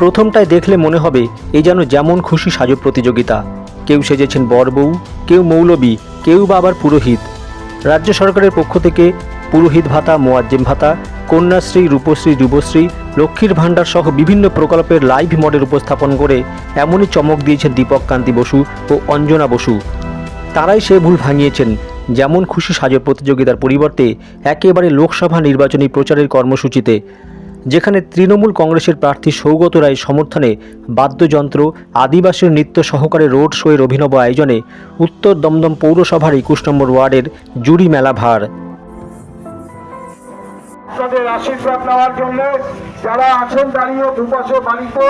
প্রথমটায় দেখলে মনে হবে, এ যেন যেমন খুশি সাজো প্রতিযোগিতা। কেউ সেজেছেন বরবউ, কেউ মৌলবী, কেউ বা আবার পুরোহিত। রাজ্য সরকারের পক্ষ থেকে পুরোহিত ভাতা, মোয়াজ্জেম ভাতা, কন্যাশ্রী, রূপশ্রী, যুবশ্রী, লক্ষ্মীর ভাণ্ডার সহ বিভিন্ন প্রকল্পের লাইভ মডেল উপস্থাপন করে এমনই চমক দিয়েছেন দীপক কান্তি বসু ও অঞ্জনা বসু। তারাই সে ভুল ভাঙিয়েছেন, যেমন খুশি সাজো প্রতিযোগিতার পরিবর্তে একেবারে লোকসভা নির্বাচনী প্রচারের কর্মসূচিতে। যেখানে তৃণমূল কংগ্রেসের প্রার্থী সৌগত রায় সমর্থনে বাদ্যযন্ত্র, আদিবাসীর নৃত্য সহকারে রোড শোয়ের অভিনব আয়োজনে উত্তর দমদম পৌরসভার একুশ নম্বর ওয়ার্ডের জুড়ি মেলা ভার। আশীর্বাদ নেওয়ার জন্য যারা আছেন দাঁড়িয়ে দুপাশে বাড়িতে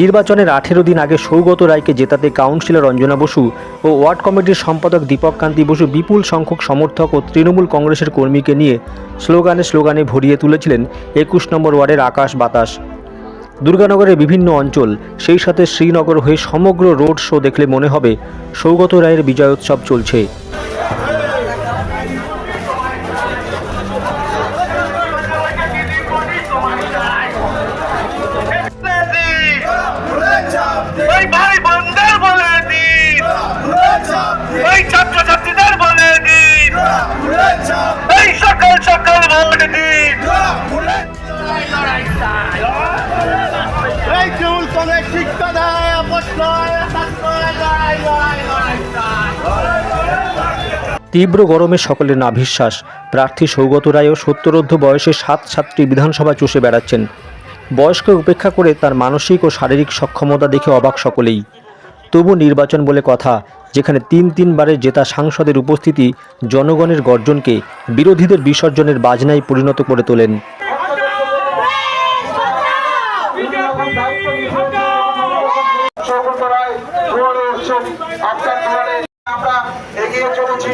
নির্বাচনের আঠেরো দিন আগে সৌগত রায়কে জেতাতে কাউন্সিলর অঞ্জনা বসু ও ওয়ার্ড কমিটির সম্পাদক দীপক কান্তি বসু বিপুল সংখ্যক সমর্থক ও তৃণমূল কংগ্রেসের কর্মীকে নিয়ে স্লোগানে স্লোগানে ভরিয়ে তুলেছিলেন একুশ নম্বর ওয়ার্ডের আকাশ বাতাস। দুর্গানগরের বিভিন্ন অঞ্চল, সেই সাথে শ্রীনগর হয়ে সমগ্র রোড শো দেখলে মনে হবে সৌগত রায়ের বিজয়োৎসব চলছে। তীব্র গরমে সকলের নাভিশ্বাস। প্রার্থী সৌগত রায়ও সত্তরোর্ধ বয়সে সাত সাতটি বিধানসভা চষে বেড়াচ্ছেন। বয়সকে উপেক্ষা করে তার মানসিক ও শারীরিক সক্ষমতা দেখে অবাক সকলেই। তবু নির্বাচন বলে কথা, যেখানে তিন তিনবারের জেতা সাংসদের উপস্থিতি জনগণের গর্জনকে বিরোধীদের বিসর্জনের বাজনায় পরিণত করে তোলেন। আমরা এগিয়ে চলেছি।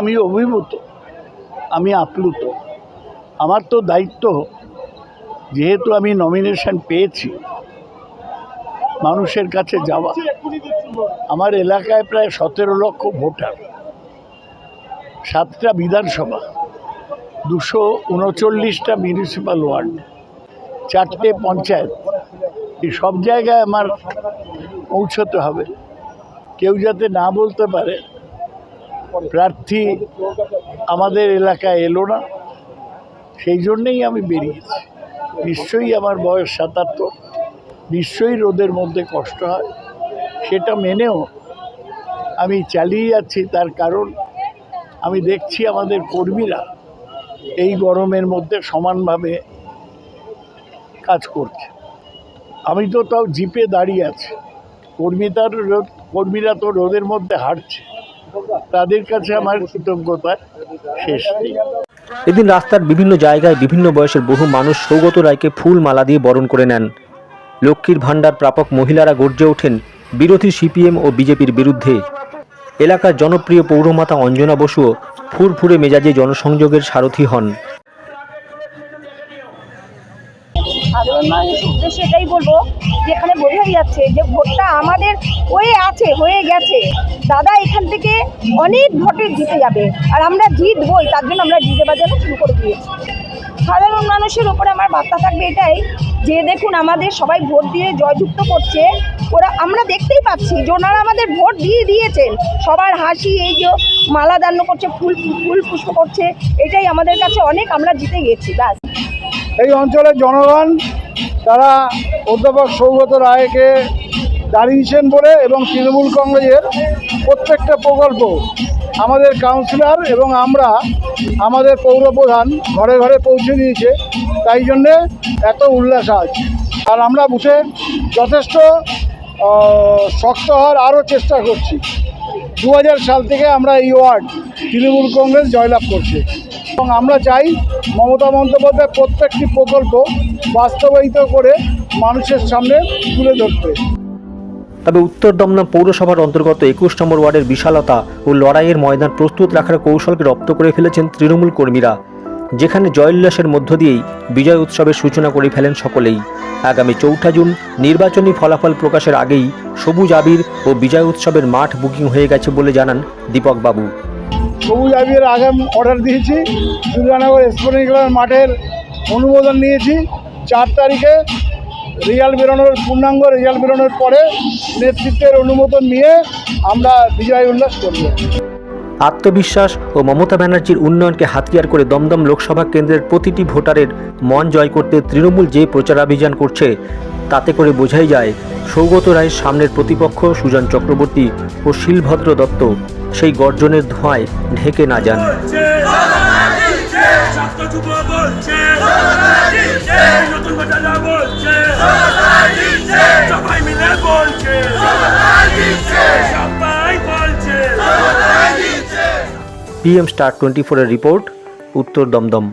আমি অভিভূত, আমি আপ্লুত। আমার তো দায়িত্ব যেহেতু আমি নমিনেশন পেয়েছি। মানুষের কাছে যাওয়া। আমার এলাকায় প্রায় সতেরো লক্ষ ভোটার। সাতটা বিধানসভা, দুশো উনচল্লিশটা মিউনিসিপ্যাল ওয়ার্ড চারটে পঞ্চায়েত। এই সব জায়গায় আমার পৌঁছতে হবে। কেউ যাতে না বলতে পারে প্রার্থী আমাদের এলাকায় এলো না। সেই জন্যেই আমি বেরিয়েছি। নিশ্চয়ই আমার বয়স সাতাত্তর। নিশ্চয়ই রোদের মধ্যে কষ্ট হয়। সেটা মেনেও আমি চালিয়ে যাচ্ছি। তার কারণ আমি দেখছি আমাদের কর্মীরা এই গরমের মধ্যে সমানভাবে কাজ করছে। আমি তো তাও জিপে দাঁড়িয়ে আছি। কর্মীতার রোদ কর্মীরা তো রোদের মধ্যে হাঁটছে। তাদের কাছে আমার কৃতজ্ঞতা শেষ। নেই এদিন রাস্তার বিভিন্ন জায়গায় বিভিন্ন বয়সের বহু মানুষ সৌগত রায়কে ফুল মালা দিয়ে বরণ করে নেন। লক্ষ্মীর ভাণ্ডার প্রাপক মহিলারা গর্জে ওঠেন বিরোধী সিপিএম ও বিজেপির বিরুদ্ধে। এলাকার জনপ্রিয় পৌরমাতা অঞ্জনা বসুও ফুরফুরে মেজাজে জনসংযোগের সারথী হন। সাধারণ মানুষের উদ্দেশ্যে এটাই বলব যে এখানে বোঝাই যাচ্ছে যে ভোটটা আমাদের হয়ে আছে, হয়ে গেছে। দাদা এখান থেকে অনেক ভোটে জিতে যাবে, আর আমরা জিতবই, তার জন্য আমরা ডিজে বাজানো শুরু করে দিয়েছি। সাধারণ মানুষের ওপরে আমার বার্তা থাকবে এটাই যে, দেখুন, আমাদের সবাই ভোট দিয়ে জয়যুক্ত করছে। ওরা, আমরা দেখতেই পাচ্ছি যে ওনারা আমাদের ভোট দিয়ে দিয়েছেন। সবার হাসি, এই যে মালা দান্ন করছে, ফুল ফুল পুষ্প করছে, এটাই আমাদের কাছে অনেক, আমরা জিতে গেছি, ব্যাস। এই অঞ্চলের জনগণ, তারা অধ্যাপক সৌগত রায়কে দাঁড়িয়েছেন বলে এবং তৃণমূল কংগ্রেসের প্রত্যেকটা প্রকল্প আমাদের কাউন্সিলর এবং আমরা আমাদের পৌরপ্রধান ঘরে ঘরে পৌঁছে দিয়েছে। তাই জন্যে এত উল্লাস আজ। আর আমরা বুঝে যথেষ্ট শক্ত হওয়ার আরও চেষ্টা করছি। দু হাজার সাল থেকে আমরা এই ওয়ার্ড তৃণমূল কংগ্রেস জয়লাভ করছে। এবং আমরা চাই মমতা বন্দ্যোপাধ্যায় প্রত্যেকটি প্রকল্প বাস্তবায়িত করে মানুষের সামনে তুলে ধরতে। তবে উত্তর দমদম পৌরসভার অন্তর্গত একুশ নম্বর ওয়ার্ডের বিশালতা ও লড়াইয়ের ময়দান প্রস্তুত রাখার কৌশলকে রপ্ত করে ফেলেছেন তৃণমূল কর্মীরা, যেখানে জয়োল্লাসের মধ্য দিয়েই বিজয় উৎসবের সূচনা করে ফেলেন সকলেই। আগামী চৌঠা জুন নির্বাচনী ফলাফল প্রকাশের আগেই সবুজ আবির ও বিজয় উৎসবের মাঠ বুকিং হয়ে গেছে বলে জানান দীপক বাবু সবুজ আবির আগাম অর্ডার দিয়েছি। দুর্গানগর স্পোর্টিং ক্লাবের মাঠের অনুমোদন নিয়েছি। চার তারিখে রেজাল্ট বেরোনোর, পূর্ণাঙ্গ রেজাল্ট বেরোনোর পরে নেতৃত্বের অনুমোদন নিয়ে আমরা বিজয় উল্লাস করব। আত্মবিশ্বাস ও মমতা ব্যানার্জির উন্নয়নকে হাতিয়ার করে দমদম লোকসভা কেন্দ্রের প্রতিটি ভোটারের মন জয় করতে তৃণমূল যে প্রচারাভিযান করছে, তাতে করে বোঝাই যায় সৌগত রায়ের সামনের প্রতিপক্ষ সুজন চক্রবর্তী ও শিলভদ্র দত্ত। সেই গর্জনের ধোঁয়ায় ঢেকে না যান। পিএম স্টার টোয়েন্টি ফোরের রিপোর্ট উত্তর দমদম।